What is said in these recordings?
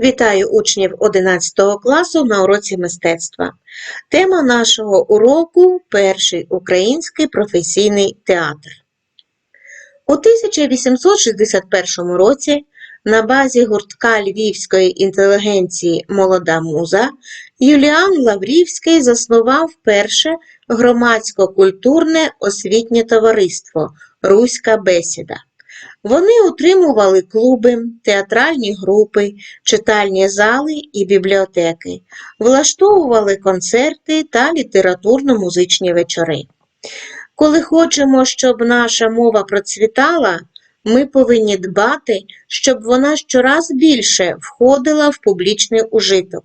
Вітаю учнів 11 класу на уроці мистецтва. Тема нашого уроку перший український професійний театр. У 1861 році на базі гуртка львівської інтелігенції Молода муза Юліан Лаврівський заснував перше громадсько-культурне освітнє товариство Руська бесіда. Вони утримували клуби, театральні групи, читальні зали і бібліотеки, влаштовували концерти та літературно-музичні вечори. Коли хочемо, щоб наша мова процвітала, ми повинні дбати, щоб вона щораз більше входила в публічний ужиток.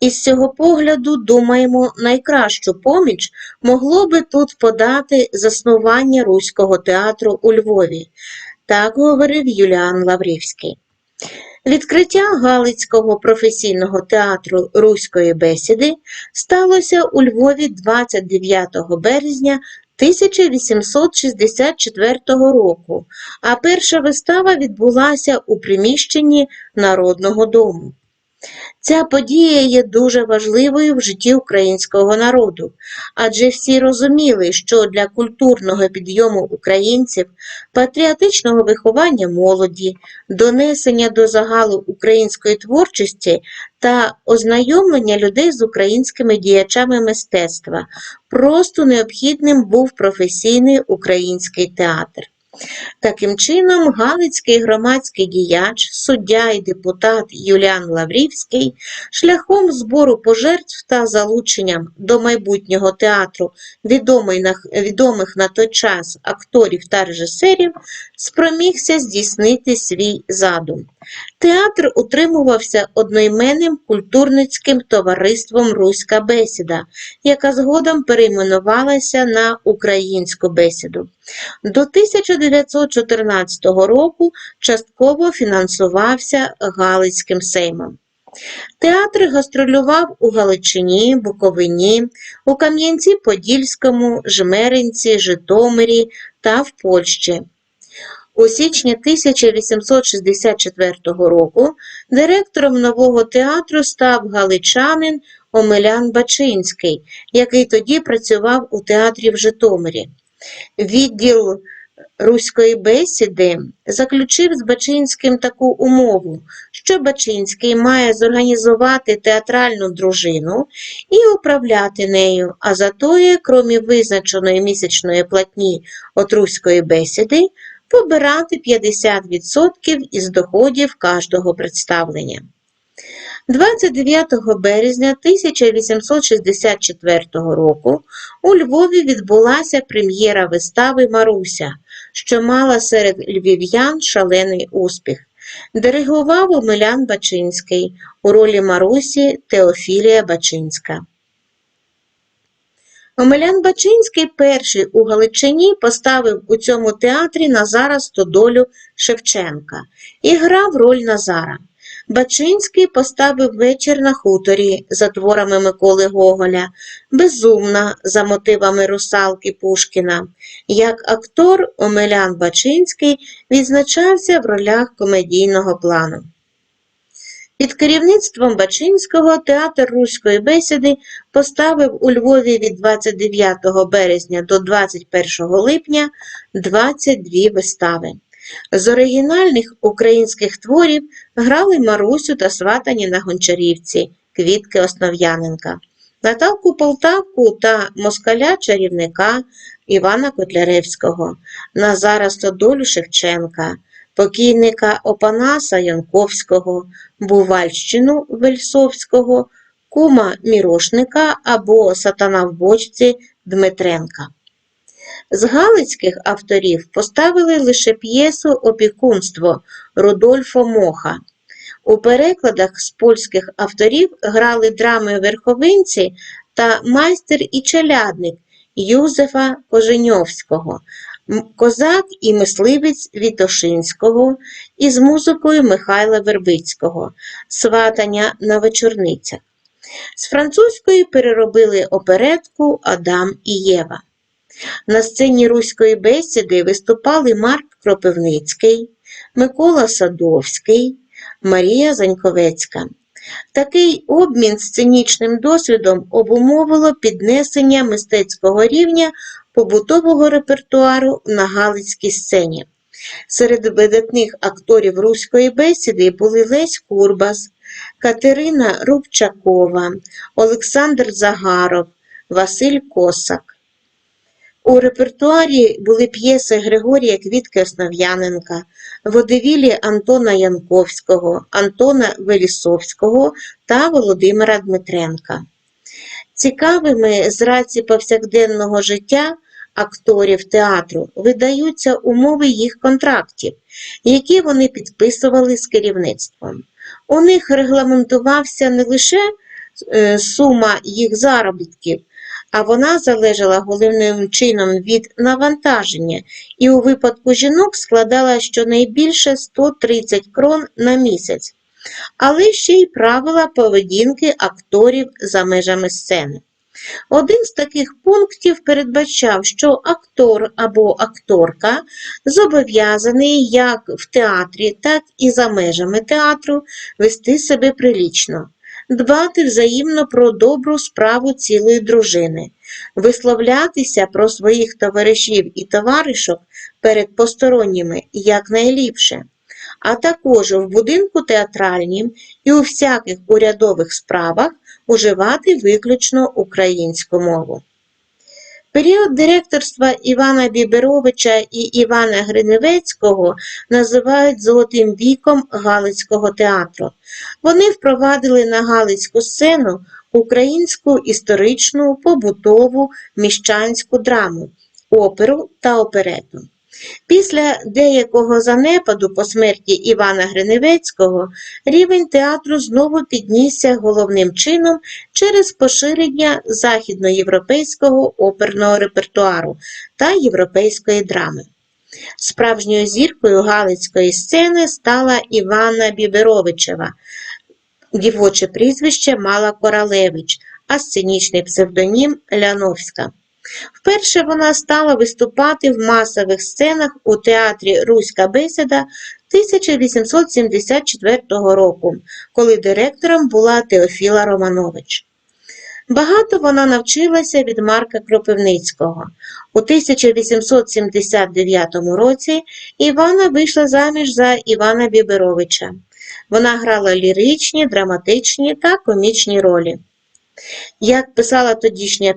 І з цього погляду, думаємо, найкращу поміч могло би тут подати заснування Руського театру у Львові. Так говорив Юліан Лаврівський. Відкриття Галицького професійного театру Руської бесіди сталося у Львові 29 березня 1864 року, а перша вистава відбулася у приміщенні Народного дому. Ця подія є дуже важливою в житті українського народу, адже всі розуміли, що для культурного підйому українців, патріотичного виховання молоді, донесення до загалу української творчості та ознайомлення людей з українськими діячами мистецтва просто необхідним був професійний український театр. Таким чином, галицький громадський діяч, суддя і депутат Юліан Лаврівський шляхом збору пожертв та залученням до майбутнього театру відомих на той час акторів та режисерів спромігся здійснити свій задум. Театр утримувався одноіменним культурницьким товариством Руська бесіда, яка згодом перейменувалася на Українську бесіду. До 1914 року частково фінансувався Галицьким сеймом. Театр гастролював у Галичині, Буковині, у Кам'янці-Подільському, Жмеринці, Житомирі та в Польщі. У січні 1864 року директором нового театру став галичанин Омелян Бачинський, який тоді працював у театрі в Житомирі. Відділ руської бесіди заключив з Бачинським таку умову, що Бачинський має зорганізувати театральну дружину і управляти нею, а затоє, крім визначеної місячної платні от руської бесіди, побирати 50% із доходів кожного представлення. 29 березня 1864 року у Львові відбулася прем'єра вистави Маруся, що мала серед львів'ян шалений успіх. Диригував Омелян Бачинський у ролі Марусі Теофілія Бачинська. Омелян Бачинський перший у Галичині поставив у цьому театрі Назара Стодолю Шевченка і грав роль Назара. Бачинський поставив вечір на хуторі за творами Миколи Гоголя, Безумна за мотивами русалки Пушкіна. Як актор Омелян Бачинський відзначався в ролях комедійного плану. Під керівництвом Бачинського театр Руської бесіди поставив у Львові від 29 березня до 21 липня 22 вистави. З оригінальних українських творів грали Марусю та сватані на Гончарівці Квітки Основ'яненка, Наталку Полтавку та москаля чарівника Івана Котляревського, Назара Стодолю Шевченка, покійника Опанаса Янковського, Бувальщину Вельсовського, кума Мірошника або Сатана в бочці Дмитренка. З галицьких авторів поставили лише п'єсу Опікунство Рудольфо Моха. У перекладах з польських авторів грали драми Верховинці та майстер і челядник Юзефа Коженьовського, козак і мисливець Вітошинського із музикою Михайла Вербицького, сватання на вечорницях. З французької переробили оперетку Адам і Єва. На сцені руської бесіди виступали Марк Кропивницький, Микола Садовський, Марія Заньковецька. Такий обмін сценічним досвідом обумовило піднесення мистецького рівня побутового репертуару на Галицькій сцені. Серед видатних акторів руської бесіди були Лесь Курбас, Катерина Рубчакова, Олександр Загаров, Василь Косак. У репертуарі були п'єси Григорія Квітки Основ'яненка, водевілі Антона Янковського, Антона Велісовського та Володимира Дмитренка. Цікавими з раці повсякденного життя акторів театру видаються умови їх контрактів, які вони підписували з керівництвом. У них регламентувався не лише е, сума їх заробітків, а вона залежала головним чином від навантаження і у випадку жінок складала щонайбільше 130 крон на місяць, але ще й правила поведінки акторів за межами сцени. Один з таких пунктів передбачав, що актор або акторка зобов'язаний як в театрі, так і за межами театру вести себе прилічно, дбати взаємно про добру справу цілої дружини, висловлятися про своїх товаришів і товаришок перед посторонніми якнайліпше, а також в будинку театральнім і у всяких урядових справах уживати виключно українську мову. Період директорства Івана Біберовича і Івана Гриневецького називають золотим віком Галицького театру. Вони впровадили на Галицьку сцену українську історичну, побутову, міщанську драму, оперу та оперету. Після деякого занепаду по смерті Івана Гриневецького рівень театру знову піднісся головним чином через поширення західноєвропейського оперного репертуару та європейської драми. Справжньою зіркою галицької сцени стала Івана Біберовичева, дівоче прізвище Мала Коралевич, а сценічний псевдонім Ляновська. Вперше вона стала виступати в масових сценах у театрі Руська бесіда 1874 року, коли директором була Теофіла Романович. Багато вона навчилася від Марка Кропивницького. У 1879 році Івана вийшла заміж за Івана Біберовича. Вона грала ліричні, драматичні та комічні ролі. Як писала тодішня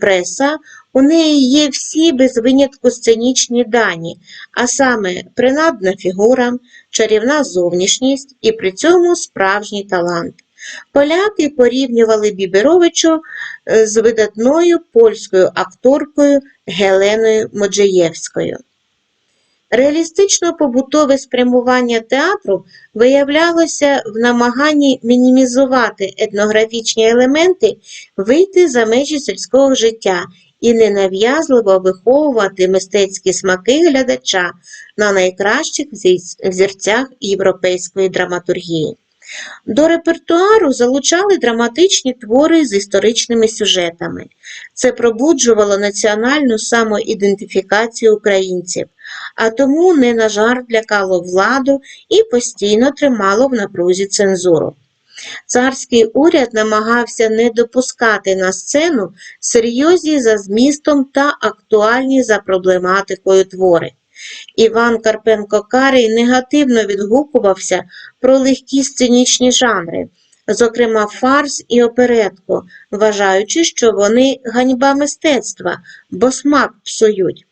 преса, у неї є всі без винятку сценічні дані, а саме принадна фігура, чарівна зовнішність і при цьому справжній талант. Поляки порівнювали Біберовичу е, з видатною польською акторкою Геленою Моджеєвською. Реалістично-побутове спрямування театру виявлялося в намаганні мінімізувати етнографічні елементи, вийти за межі сільського життя і ненав'язливо виховувати мистецькі смаки глядача на найкращих зі- взірцях європейської драматургії. До репертуару залучали драматичні твори з історичними сюжетами. Це пробуджувало національну самоідентифікацію українців, а тому не на жарт лякало владу і постійно тримало в напрузі цензуру. Царський уряд намагався не допускати на сцену серйозні за змістом та актуальні за проблематикою твори. Іван Карпенко Карий негативно відгукувався про легкі сценічні жанри, зокрема фарс і оперетку, вважаючи, що вони ганьба мистецтва, бо смак псують.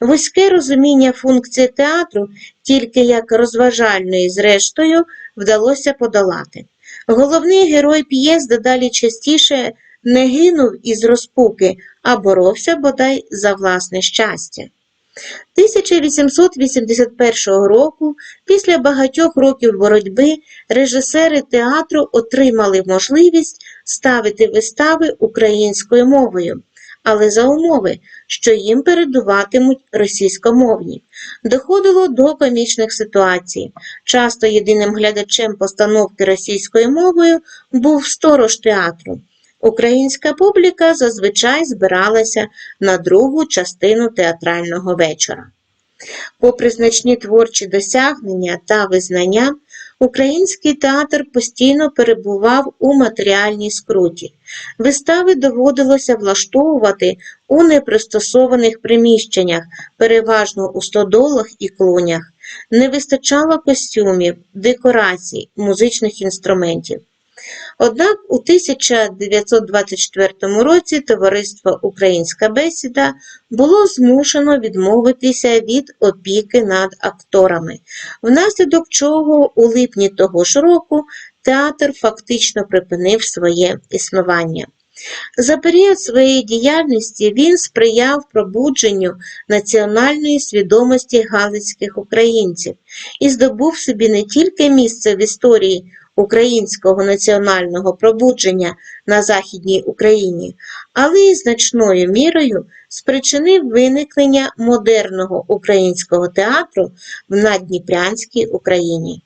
Вузьке розуміння функції театру тільки як розважальної, зрештою, вдалося подолати. Головний герой п'єс дедалі частіше не гинув із розпуки, а боровся бодай за власне щастя. 1881 року, після багатьох років боротьби, режисери театру отримали можливість ставити вистави українською мовою, але за умови, що їм передуватимуть російськомовні. Доходило до комічних ситуацій. Часто єдиним глядачем постановки російською мовою був сторож театру. Українська публіка зазвичай збиралася на другу частину театрального вечора. Попри значні творчі досягнення та визнання, Український театр постійно перебував у матеріальній скруті. Вистави доводилося влаштовувати у непристосованих приміщеннях, переважно у стодолах і клунях. Не вистачало костюмів, декорацій, музичних інструментів. Однак у 1924 році товариство Українська бесіда було змушено відмовитися від опіки над акторами, внаслідок чого у липні того ж року театр фактично припинив своє існування. За період своєї діяльності він сприяв пробудженню національної свідомості галицьких українців і здобув собі не тільки місце в історії українського національного пробудження на Західній Україні, але й значною мірою спричинив виникнення модерного українського театру в наддніпрянській Україні.